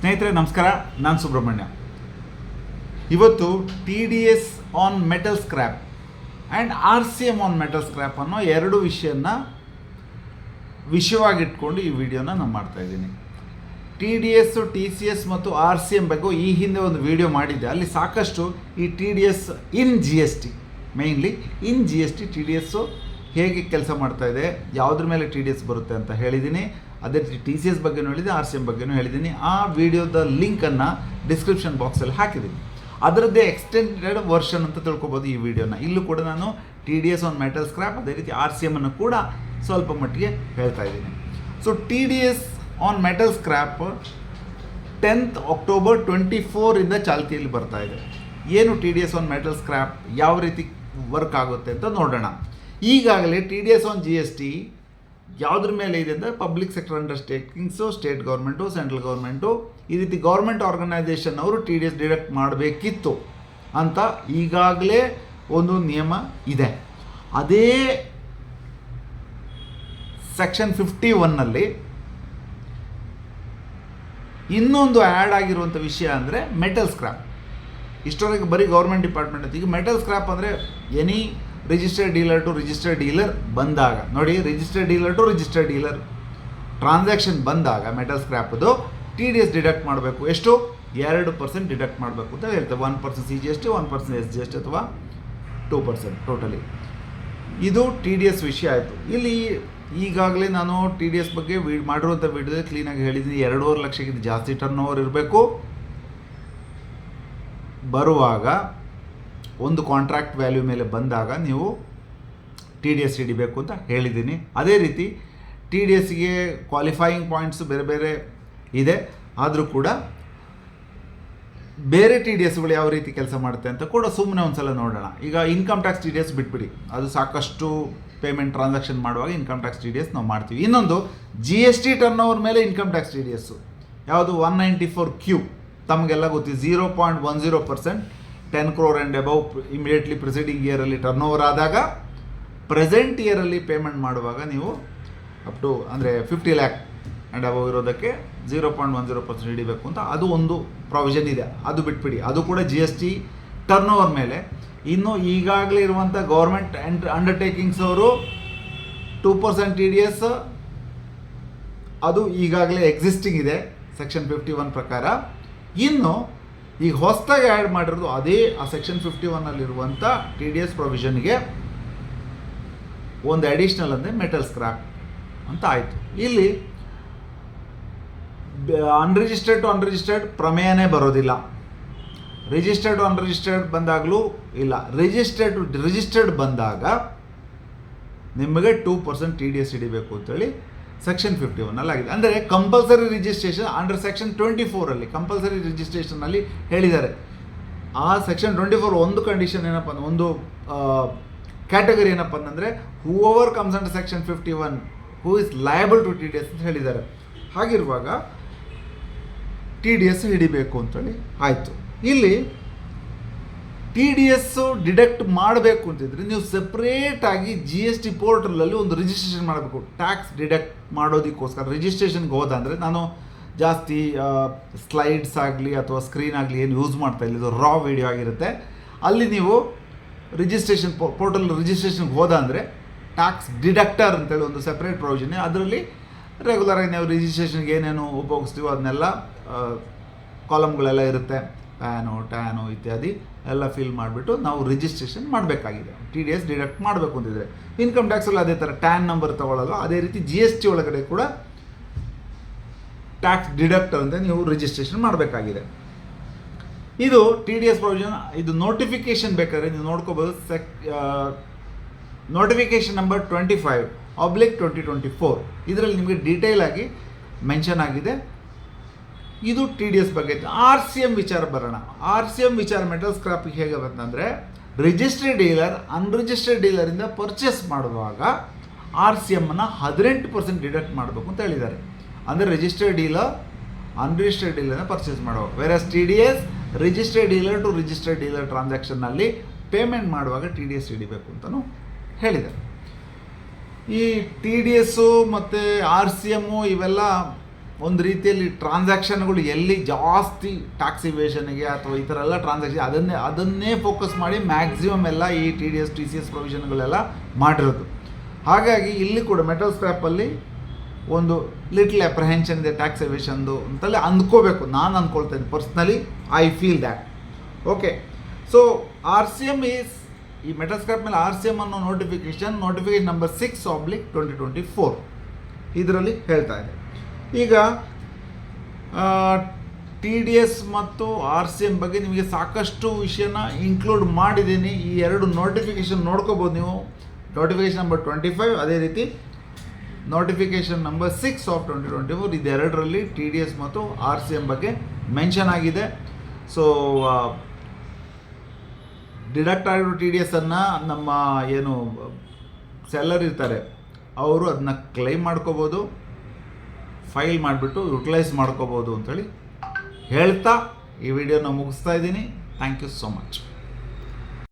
ಸ್ನೇಹಿತರೆ, ನಮಸ್ಕಾರ. ನಾನು ಸುಬ್ರಹ್ಮಣ್ಯ. ಇವತ್ತು T D S on metal scrap and R C M on metal scrap ಅನ್ನೋ ಎರಡು ವಿಷಯನ ವಿಷಯವಾಗಿಟ್ಕೊಂಡು ಈ ವಿಡಿಯೋನ ನಾನು ಮಾಡ್ತಾ ಇದ್ದೀನಿ. T D S T C S ಮತ್ತು ಆರ್ ಸಿ ಎಂ ಬಗ್ಗೆ ಈ ಹಿಂದೆ ಒಂದು ವಿಡಿಯೋ ಮಾಡಿದ್ದೆ. ಅಲ್ಲಿ ಸಾಕಷ್ಟು ಈ T D S in G S T mainly in G S T T D S ಹೇಗೆ ಕೆಲಸ ಮಾಡ್ತಾ ಇದೆ, ಯಾವುದ್ರ ಮೇಲೆ ಟಿ ಡಿ ಎಸ್ ಬರುತ್ತೆ ಅಂತ ಹೇಳಿದ್ದೀನಿ. ಅದೇ ರೀತಿ ಟಿ ಸಿ ಎಸ್ ಬಗ್ಗೆಯೂ ಹೇಳಿದೆ ಆರ್ ಸಿ ಎಂ ಬಗ್ಗೆನೂ ಹೇಳಿದ್ದೀನಿ. ಆ ವಿಡಿಯೋದ ಲಿಂಕನ್ನು ಡಿಸ್ಕ್ರಿಪ್ಷನ್ ಬಾಕ್ಸಲ್ಲಿ ಹಾಕಿದ್ದೀನಿ. ಅದರದ್ದೇ ಎಕ್ಸ್ಟೆಂಡೆಡ್ ವರ್ಷನ್ ಅಂತ ತಿಳ್ಕೊಬೋದು ಈ ವಿಡಿಯೋನ. ಇಲ್ಲೂ ಕೂಡ ನಾನು T D S on metal scrap ಅದೇ ರೀತಿ ಆರ್ ಸಿ ಎಮ್ಮನ್ನು ಕೂಡ ಸ್ವಲ್ಪ ಮಟ್ಟಿಗೆ ಹೇಳ್ತಾ ಇದ್ದೀನಿ. So T D S on metal scrap tenth October twenty ಫೋರಿಂದ ಚಾಲ್ತಿಯಲ್ಲಿ ಬರ್ತಾ ಇದೆ. ಏನು T D S on metal scrap ಯಾವ ರೀತಿ ವರ್ಕ್ ಆಗುತ್ತೆ ಅಂತ ನೋಡೋಣ. ಈಗಾಗಲೇ T D S on G S T ಯಾವುದ್ರ ಮೇಲೆ ಇದೆ ಅಂದರೆ public sector undertakings state government central government ಈ ರೀತಿ ಗೌರ್ಮೆಂಟ್ ಆರ್ಗನೈಸೇಷನ್ ಅವರು ಟಿ ಡಿ ಎಸ್ ಡಿಡಕ್ಟ್ ಮಾಡಬೇಕಿತ್ತು ಅಂತ ಈಗಾಗಲೇ ಒಂದು ನಿಯಮ ಇದೆ. ಅದೇ ಸೆಕ್ಷನ್ ಫಿಫ್ಟಿ ಒನ್ನಲ್ಲಿ ಇನ್ನೊಂದು ಆ್ಯಡ್ ಆಗಿರುವಂಥ ವಿಷಯ ಅಂದರೆ ಮೆಟಲ್ ಸ್ಕ್ರಾಪ್ ಇಷ್ಟವರೆಗೆ ಬರೀ ಗೌರ್ಮೆಂಟ್ ಡಿಪಾರ್ಟ್ಮೆಂಟ್ ಈಗ ಮೆಟಲ್ ಸ್ಕ್ರಾಪ್ ಅಂದರೆ any registered dealer to registered dealer ಬಂದಾಗ. ನೋಡಿ registered dealer to registered dealer transaction ಬಂದಾಗ ಮೆಟಲ್ ಸ್ಕ್ರ್ಯಾಪ್ದು ಟಿ ಡಿ ಎಸ್ ಡಿಡಕ್ಟ್ ಮಾಡಬೇಕು. ಎಷ್ಟು? ಎರಡು ಪರ್ಸೆಂಟ್ ಡಿಡಕ್ಟ್ ಮಾಡಬೇಕು ಅಂತ ಹೇಳ್ತೇವೆ one percent C G S T one percent S G S T ಅಥವಾ ಟೂ ಪರ್ಸೆಂಟ್ ಟೋಟಲಿ ಇದು ಟಿ ಡಿ ಎಸ್ ವಿಷಯ ಆಯಿತು. ಇಲ್ಲಿ ಈಗಾಗಲೇ ನಾನು ಟಿ ಡಿ ಎಸ್ ಬಗ್ಗೆ ವಿ ಮಾಡಿರುವಂಥ ವಿಡಿಯೋದಲ್ಲಿ ಕ್ಲೀನಾಗಿ ಹೇಳಿದ್ದೀನಿ. ಎರಡೂವರೆ ಲಕ್ಷಕ್ಕಿಂತ ಜಾಸ್ತಿ ಟರ್ನ್ ಓವರ್ ಇರಬೇಕು. ಬರುವಾಗ ಒಂದು ಕಾಂಟ್ರಾಕ್ಟ್ ವ್ಯಾಲ್ಯೂ ಮೇಲೆ ಬಂದಾಗ ನೀವು ಟಿ ಡಿ ಎಸ್ ಹಿಡಿಬೇಕು ಅಂತ ಹೇಳಿದ್ದೀನಿ. ಅದೇ ರೀತಿ ಟಿ ಡಿ ಎಸ್ಗೆ ಕ್ವಾಲಿಫೈಯಿಂಗ್ ಪಾಯಿಂಟ್ಸು ಬೇರೆ ಬೇರೆ ಇದೆ. ಆದರೂ ಕೂಡ ಬೇರೆ ಟಿ ಡಿ ಎಸ್ಗಳು ಯಾವ ರೀತಿ ಕೆಲಸ ಮಾಡುತ್ತೆ ಅಂತ ಕೂಡ ಸುಮ್ಮನೆ ಒಂದ್ಸಲ ನೋಡೋಣ. ಈಗ income tax T D S ಬಿಟ್ಬಿಡಿ. ಅದು ಸಾಕಷ್ಟು ಪೇಮೆಂಟ್ ಟ್ರಾನ್ಸಾಕ್ಷನ್ ಮಾಡುವಾಗ income tax T D S ನಾವು ಮಾಡ್ತೀವಿ. ಇನ್ನೊಂದು G S T turnover ಮೇಲೆ income tax T D S ಯಾವುದು? ಒನ್ ನೈಂಟಿ ಫೋರ್ ಕ್ಯೂ ತಮಗೆಲ್ಲ ಗೊತ್ತಿದೆ zero point one zero percent ten crore and above immediately preceding ಇಯರಲ್ಲಿ turnover ಆದಾಗ present ಇಯರಲ್ಲಿ payment ಮಾಡುವಾಗ ನೀವು ಅಪ್ ಟು ಅಂದರೆ fifty lakh and above ಇರೋದಕ್ಕೆ zero point one zero percent ಹಿಡಿಬೇಕು ಅಂತ ಅದು ಒಂದು ಪ್ರಾವಿಷನ್ ಇದೆ. ಅದು ಬಿಟ್ಬಿಡಿ. ಅದು ಕೂಡ G S T turnover ಮೇಲೆ. ಇನ್ನು ಈಗಾಗಲೇ ಇರುವಂಥ ಗೌರ್ಮೆಂಟ್ ಎಂಟ್ ಅಂಡರ್ಟೇಕಿಂಗ್ಸ್ ಅವರು two percent T D S ಅದು ಈಗಾಗಲೇ ಎಕ್ಸಿಸ್ಟಿಂಗ್ ಇದೆ. ಸೆಕ್ಷನ್ ಫಿಫ್ಟಿ ಒನ್ ಪ್ರಕಾರ. ಇನ್ನು ಈಗ ಹೊಸದಾಗಿ ಆ್ಯಡ್ ಮಾಡಿರೋದು ಅದೇ ಆ ಸೆಕ್ಷನ್ ಫಿಫ್ಟಿ ಒನ್ನಲ್ಲಿರುವಂಥ ಟಿ ಡಿ ಎಸ್ ಪ್ರೊವಿಷನ್ಗೆ ಒಂದು ಅಡಿಷ್ನಲ್ ಅಂದರೆ ಮೆಟಲ್ ಸ್ಕ್ರಾಪ್ ಅಂತ ಆಯಿತು. ಇಲ್ಲಿ ಅನ್ರಿಜಿಸ್ಟರ್ಡ್ ಟು ಅನ್ರಿಜಿಸ್ಟರ್ಡ್ ಪ್ರಮೇಯನೇ ಬರೋದಿಲ್ಲ. ರಿಜಿಸ್ಟರ್ಡ್ ಟು ಅನ್ರಿಜಿಸ್ಟರ್ಡ್ ಬಂದಾಗಲೂ ಇಲ್ಲ. ರಿಜಿಸ್ಟರ್ಡ್ ಟು ರಿಜಿಸ್ಟರ್ಡ್ ಬಂದಾಗ ನಿಮಗೆ two percent T D S ಹಿಡಿಬೇಕು ಅಂತೇಳಿ ಸೆಕ್ಷನ್ ಫಿಫ್ಟಿ ಒನ್ನಲ್ಲಿ ಆಗಿದೆ ಅಂದರೆ compulsory registration under section twenty ಫೋರಲ್ಲಿ compulsory ರಿಜಿಸ್ಟ್ರೇಷನಲ್ಲಿ ಹೇಳಿದ್ದಾರೆ. ಆ ಸೆಕ್ಷನ್ ಟ್ವೆಂಟಿ ಫೋರ್ ಒಂದು ಕಂಡೀಷನ್ ಏನಪ್ಪ ಅಂದ್ರೆ, ಒಂದು ಕ್ಯಾಟಗರಿ ಏನಪ್ಪ ಅಂತಂದರೆ whoever comes under section fifty one who is liable to T D S ಅಂತ ಹೇಳಿದ್ದಾರೆ. ಹಾಗಿರುವಾಗ ಟಿ ಡಿ ಎಸ್ ಹಿಡಿಬೇಕು ಅಂತೇಳಿ ಆಯಿತು. ಇಲ್ಲಿ ಟಿ ಡಿ ಎಸ್ಸು ಡಿಡಕ್ಟ್ ಮಾಡಬೇಕು ಅಂತಿದ್ರೆ ನೀವು ಸಪ್ರೇಟಾಗಿ ಜಿ ಎಸ್ ಟಿ ಪೋರ್ಟಲಲ್ಲಿ ಒಂದು ರಿಜಿಸ್ಟ್ರೇಷನ್ ಮಾಡಬೇಕು. ಟ್ಯಾಕ್ಸ್ ಡಿಡಕ್ಟ್ ಮಾಡೋದಕ್ಕೋಸ್ಕರ. ರಿಜಿಸ್ಟ್ರೇಷನ್ಗೆ ಹೋದಂದರೆ ನಾನು ಜಾಸ್ತಿ ಸ್ಲೈಡ್ಸ್ ಆಗಲಿ ಅಥವಾ ಸ್ಕ್ರೀನ್ ಆಗಲಿ ಏನು ಯೂಸ್ ಮಾಡ್ತಾ ಇಲ್ಲ. ಇದು ರಾ ವಿಡಿಯೋ ಆಗಿರುತ್ತೆ. ಅಲ್ಲಿ ನೀವು ರಿಜಿಸ್ಟ್ರೇಷನ್ ಪೋರ್ಟಲ್ ರಿಜಿಸ್ಟ್ರೇಷನ್ಗೆ ಹೋದ ಅಂದರೆ ಟ್ಯಾಕ್ಸ್ ಡಿಡಕ್ಟರ್ ಅಂತೇಳಿ ಒಂದು ಸಪ್ರೇಟ್ ಪ್ರೊವಿಷನ್ ಅದರಲ್ಲಿ ರೆಗ್ಯುಲರಾಗಿ ನಾವು ರಿಜಿಸ್ಟ್ರೇಷನ್ಗೆ ಏನೇನು ಉಪಯೋಗಿಸ್ತೀವೋ ಅದನ್ನೆಲ್ಲ ಕಾಲಮ್ಗಳೆಲ್ಲ ಇರುತ್ತೆ. ಪ್ಯಾನು, ಟ್ಯಾನು ಇತ್ಯಾದಿ ಎಲ್ಲ ಫಿಲ್ ಮಾಡಿಬಿಟ್ಟು ನಾವು ರಿಜಿಸ್ಟ್ರೇಷನ್ ಮಾಡಬೇಕಾಗಿದೆ. ಟಿ ಡಿ ಎಸ್ ಡಿಡಕ್ಟ್ ಮಾಡಬೇಕು ಅಂತಿದ್ರೆ. ಇನ್ಕಮ್ ಟ್ಯಾಕ್ಸಲ್ಲಿ ಅದೇ ಥರ ಟ್ಯಾನ್ ನಂಬರ್ ತೊಗೊಳ್ಳೋದು ಅದೇ ರೀತಿ ಜಿ ಎಸ್ ಟಿ ಒಳಗಡೆ ಕೂಡ ಟ್ಯಾಕ್ಸ್ ಡಿಡಕ್ಟ್ ಅಂತ ನೀವು ರಿಜಿಸ್ಟ್ರೇಷನ್ ಮಾಡಬೇಕಾಗಿದೆ. ಇದು ಟಿ ಡಿ ಎಸ್ ಪ್ರೊವಿಷನ್ ಇದು ನೋಟಿಫಿಕೇಶನ್ ಬೇಕಾದ್ರೆ ನೀವು ನೋಡ್ಕೋಬೋದು sec notification number twenty five oblique twenty twenty four ಇದರಲ್ಲಿ ನಿಮಗೆ ಡೀಟೇಲ್ ಆಗಿ ಮೆನ್ಷನ್ ಆಗಿದೆ. ಇದು ಟಿ ಡಿ ಎಸ್ ಬಗ್ಗೆ ಆರ್ ಸಿ ಎಂ ವಿಚಾರ ಬರೋಣ. ಆರ್ ಸಿ ಎಂ ವಿಚಾರ ಮೆಟಲ್ ಸ್ಕ್ರಾಪಿಗೆ ಹೇಗೆ ಬಂತಂದರೆ ರಿಜಿಸ್ಟರ್ಡ್ ಡೀಲರ್ ಅನ್ರಿಜಿಸ್ಟರ್ಡ್ ಡೀಲರಿಂದ ಪರ್ಚೇಸ್ ಮಾಡುವಾಗ ಆರ್ ಸಿ ಎಮ್ಮನ್ನು ಹದಿನೆಂಟು ಪರ್ಸೆಂಟ್ ಡಿಡಕ್ಟ್ ಮಾಡಬೇಕು ಅಂತ ಹೇಳಿದ್ದಾರೆ. ಅಂದರೆ ರಿಜಿಸ್ಟರ್ಡ್ ಡೀಲರ್ ಅನ್ರಿಜಿಸ್ಟರ್ಡ್ ಡೀಲರ್ನ ಪರ್ಚೇಸ್ ಮಾಡುವಾಗ. Versus T D S registered dealer to registered dealer ಟ್ರಾನ್ಸಾಕ್ಷನ್ನಲ್ಲಿ payment ಮಾಡುವಾಗ ಟಿ ಡಿ ಎಸ್ ಹಿಡಿಬೇಕು ಅಂತಲೂ ಹೇಳಿದ್ದಾರೆ. ಈ ಟಿ ಡಿ ಎಸ್ಸು ಮತ್ತು ಆರ್ ಸಿ ಎಮ್ಮು ಇವೆಲ್ಲ ಒಂದು ರೀತಿಯಲ್ಲಿ ಟ್ರಾನ್ಸಾಕ್ಷನ್ಗಳು ಎಲ್ಲಿ ಜಾಸ್ತಿ ಟ್ಯಾಕ್ಸ್ ಇವೇಷನ್ಗೆ ಅಥವಾ ಈ ಥರ ಎಲ್ಲ ಟ್ರಾನ್ಸಾಕ್ಷನ್ ಅದನ್ನೇ ಅದನ್ನೇ ಫೋಕಸ್ ಮಾಡಿ ಮ್ಯಾಕ್ಸಿಮಮ್ ಎಲ್ಲ ಈ T D S T C S ಪ್ರೊವಿಷನ್ಗಳೆಲ್ಲ ಮಾಡಿರೋದು. ಹಾಗಾಗಿ ಇಲ್ಲಿ ಕೂಡ ಮೆಟಲ್ ಸ್ಕ್ರ್ಯಾಪಲ್ಲಿ ಒಂದು ಲಿಟ್ಲ್ ಅಪ್ರಹೆನ್ಷನ್ ಇದೆ ಟ್ಯಾಕ್ಸ್ ಎವೇಷನ್ದು ಅಂತಲ್ಲಿ ಅಂದ್ಕೋಬೇಕು. ನಾನು ಅಂದ್ಕೊಳ್ತೇನೆ personally I feel that okay so R C M is ಈ ಮೆಟಲ್ ಸ್ಕ್ರಾಪ್ ಮೇಲೆ ಆರ್ ಸಿ ಎಂ ಅನ್ನೋ notification notification number six oblique twenty twenty four ಇದರಲ್ಲಿ ಹೇಳ್ತಾ ಇದೆ ಈಗ ಟಿ ಡಿ ಎಸ್ ಮತ್ತು ಆರ್ ಸಿ ಎಂ ಬಗ್ಗೆ ನಿಮಗೆ ಸಾಕಷ್ಟು ವಿಷಯನ ಇನ್ಕ್ಲೂಡ್ ಮಾಡಿದ್ದೀನಿ. ಈ ಎರಡು ನೋಟಿಫಿಕೇಶನ್ ನೋಡ್ಕೋಬೋದು ನೀವು. ನೋಟಿಫಿಕೇಶನ್ ನಂಬರ್ ಟ್ವೆಂಟಿ ಫೈವ್ ಅದೇ ರೀತಿ notification number six of twenty twenty four ಇದೆರಡರಲ್ಲಿ T D S ಮತ್ತು ಆರ್ ಸಿ ಎಂ ಬಗ್ಗೆ ಮೆನ್ಷನ್ ಆಗಿದೆ. ಸೊ ಡಿಡಕ್ಟ್ ಆಗಿರೋ ಟಿ ಡಿ ಎಸ್ಸನ್ನು ನಮ್ಮ ಏನು ಸೆಲ್ಲರ್ ಇರ್ತಾರೆ, ಅವರು ಅದನ್ನ ಕ್ಲೈಮ್ ಮಾಡ್ಕೋಬೋದು. ಫೈಲ್ ಮಾಡಿಬಿಟ್ಟು ಯುಟಿಲೈಸ್ ಮಾಡ್ಕೋಬೋದು ಅಂತೇಳಿ ಹೇಳ್ತಾ ಈ ವಿಡಿಯೋನ ಮುಗಿಸ್ತಾ ಇದ್ದೀನಿ. Thank you so much